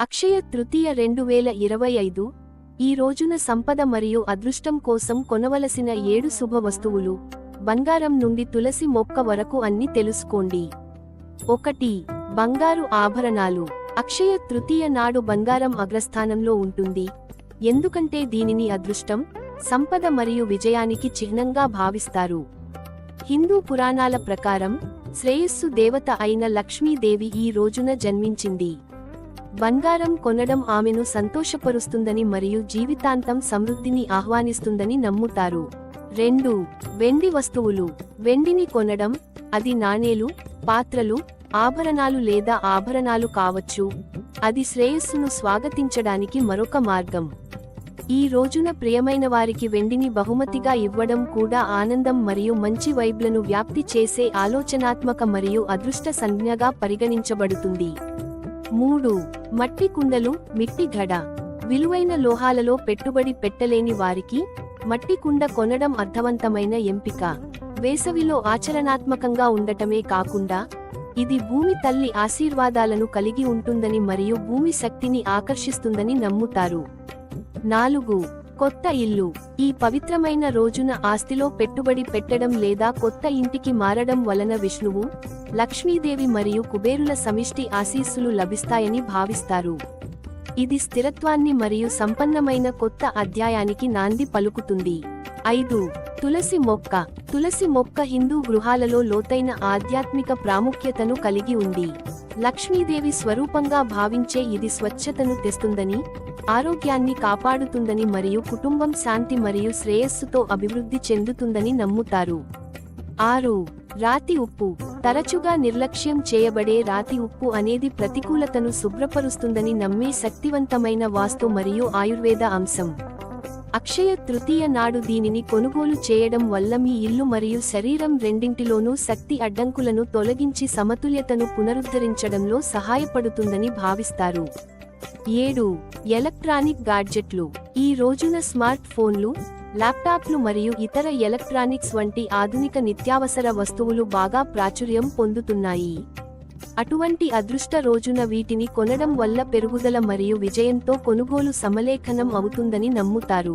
అక్షయ తృతీయ రెండు వేల ఇరవై ఐదు ఈ రోజున సంపద మరియు అదృష్టం కోసం కొనవలసిన ఏడు శుభ వస్తువులు బంగారం నుండి తులసి మొక్క వరకు అన్ని తెలుసుకోండి. ఒకటి బంగారు ఆభరణాలు. అక్షయ తృతీయ నాడు బంగారం అగ్రస్థానంలో ఉంటుంది. ఎందుకంటే దీనిని అదృష్టం సంపద మరియు విజయానికి చిహ్నంగా భావిస్తారు. హిందూ పురాణాల ప్రకారం శ్రేయస్సు దేవత అయిన లక్ష్మీదేవి ఈ రోజున జన్మించింది. బంగారం కొనడం ఆమెను సంతోషపరుస్తుందని మరియు జీవితాంతం సమృద్ధిని ఆహ్వానిస్తుందని నమ్ముతారు. రెండు వెండి వస్తువులు. వెండిని కొనడం అది నాణేలు పాత్రలు ఆభరణాలు లేదా ఆభరణాలు కావచ్చు. అది శ్రేయస్సును స్వాగతించడానికి మరొక మార్గం. ఈ రోజున ప్రియమైన వారికి వెండిని బహుమతిగా ఇవ్వడం కూడా ఆనందం మరియు మంచి వైబ్లను వ్యాప్తి చేసే ఆలోచనాత్మక మరియు అదృష్ట సంజ్ఞగా పరిగణించబడుతుంది. మూడు మట్టి కుండలు మిట్టి ఘడ. విలువైన లోహాలలో పెట్టుబడి పెట్టలేని వారికి మట్టి కుండ కొనడం అర్థవంతమైన ఎంపిక. వేసవిలో ఆచరణాత్మకంగా ఉండటమే కాకుండా ఇది భూమి తల్లి ఆశీర్వాదాలను కలిగి ఉంటుందని మరియు భూమి శక్తిని ఆకర్షిస్తుందని నమ్ముతారు. నాలుగు కొత్త ఇల్లు. ఈ పవిత్రమైన రోజున ఆస్తిలో పెట్టుబడి పెట్టడం లేదా కొత్త ఇంటికి మారడం వలన విష్ణువు లక్ష్మీదేవి మరియు కుబేరుల సమిష్టి ఆశీస్సులు లభిస్తాయని భావిస్తారు. ఇది స్థిరత్వాన్ని మరియు సంపన్నమైన కొత్త అధ్యాయానికి నాంది పలుకుతుంది. ఐదు. తులసి మొక్క. తులసి మొక్క హిందూ గృహాలలో లోతైన ఆధ్యాత్మిక ప్రాముఖ్యతను కలిగి ఉంది. లక్ష్మీదేవి స్వరూపంగా భావించే ఇది స్వచ్ఛతను తెస్తుందని ఆరోగ్యాన్ని కాపాడుతుందని మరియు కుటుంబం శాంతి మరియు శ్రేయస్సుతో అభివృద్ధి చెందుతుందని నమ్ముతారు. ఆరు. రాతి ఉప్పు. తరచుగా నిర్లక్ష్యం చేయబడే రాతి ఉప్పు అనేది ప్రతికూలతను శుభ్రపరుస్తుందని నమ్మే శక్తివంతమైన వాస్తు మరియు ఆయుర్వేద అంశం. అక్షయ తృతీయ నాడు దీనిని కొనుగోలు చేయడం వల్ల మీ ఇల్లు మరియు శరీరం రెండింటిలోనూ శక్తి అడ్డంకులను తొలగించి సమతుల్యతను పునరుద్ధరించడంలో సహాయపడుతుందని భావిస్తారు. ఏడు. ఎలక్ట్రానిక్ గాడ్జెట్లు. ఈ రోజున స్మార్ట్ ఫోన్లు ల్యాప్టాప్లు మరియు ఇతర ఎలక్ట్రానిక్స్ వంటి ఆధునిక నిత్యావసర వస్తువులు బాగా ప్రాచుర్యం పొందుతున్నాయి. అటువంటి అదృష్ట రోజున వీటిని కొనడం వల్ల పెరుగుదల మరియు విజయంతో కొనుగోలు సమలేఖనం అవుతుందని నమ్ముతారు.